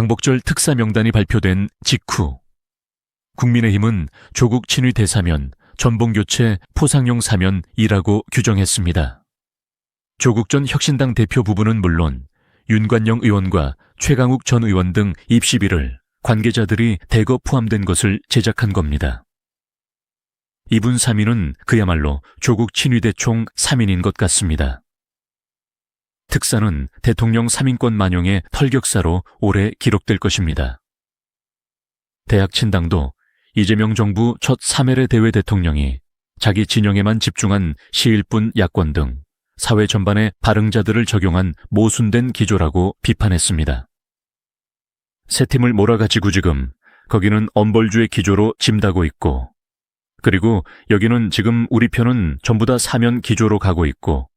광복절 특사 명단이 발표된 직후 국민의힘은 조국 친위 대사면, 전봉교체 포상용 사면이라고 규정했습니다. 조국 전 혁신당 대표 부부는 물론 윤관영 의원과 최강욱 전 의원 등 입시비를 관계자들이 대거 포함된 것을 제작한 겁니다. 이분 3인은 그야말로 조국 친위대 총 3인인 것 같습니다. 특사는 대통령 3인권 만용의 털격사로 오래 기록될 것입니다. 대학 친당도 이재명 정부 첫 3회례 대회 대통령이 자기 진영에만 집중한 시일뿐 야권 등 사회 전반에 발응자들을 적용한 모순된 기조라고 비판했습니다. 세 팀을 몰아가지고 지금 거기는 엄벌주의 기조로 짐다고 있고 그리고 여기는 지금 우리 편은 전부 다 사면 기조로 가고 있고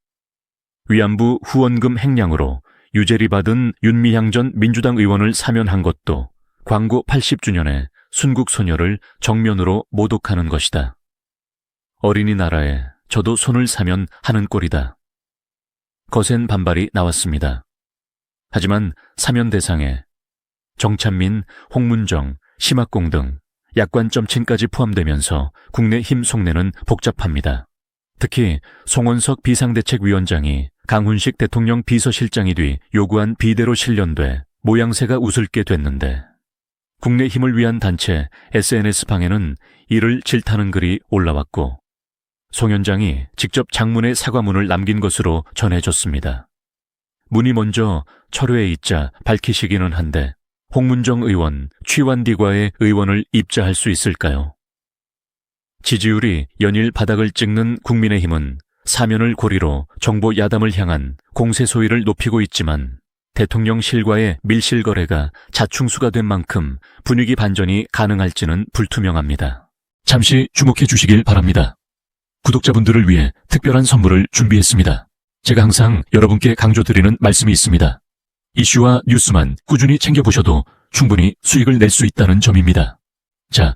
위안부 후원금 행량으로 유죄리 받은 윤미향 전 민주당 의원을 사면한 것도 광고 80주년에 순국 소녀를 정면으로 모독하는 것이다. 어린이나라에 저도 손을 사면 하는 꼴이다. 거센 반발이 나왔습니다. 하지만 사면 대상에 정찬민, 홍문정, 심학공 등 약관 점친까지 포함되면서 국내 힘 속내는 복잡합니다. 특히 송원석 비상대책위원장이 강훈식 대통령 비서실장이 뒤 요구한 비대로 실련돼 모양새가 우슬게 됐는데 국내 힘을 위한 단체 SNS방에는 이를 질타는 글이 올라왔고 송 위원장이 직접 장문의 사과문을 남긴 것으로 전해졌습니다. 문이 먼저 철회에 있자 밝히시기는 한데 홍문정 의원, 취완디과의 의원을 입자할 수 있을까요? 지지율이 연일 바닥을 찍는 국민의힘은 사면을 고리로 정보 야담을 향한 공세 소위를 높이고 있지만 대통령실과의 밀실 거래가 자충수가 된 만큼 분위기 반전이 가능할지는 불투명합니다. 잠시 주목해 주시길 바랍니다. 구독자분들을 위해 특별한 선물을 준비했습니다. 제가 항상 여러분께 강조드리는 말씀이 있습니다. 이슈와 뉴스만 꾸준히 챙겨보셔도 충분히 수익을 낼 수 있다는 점입니다. 자,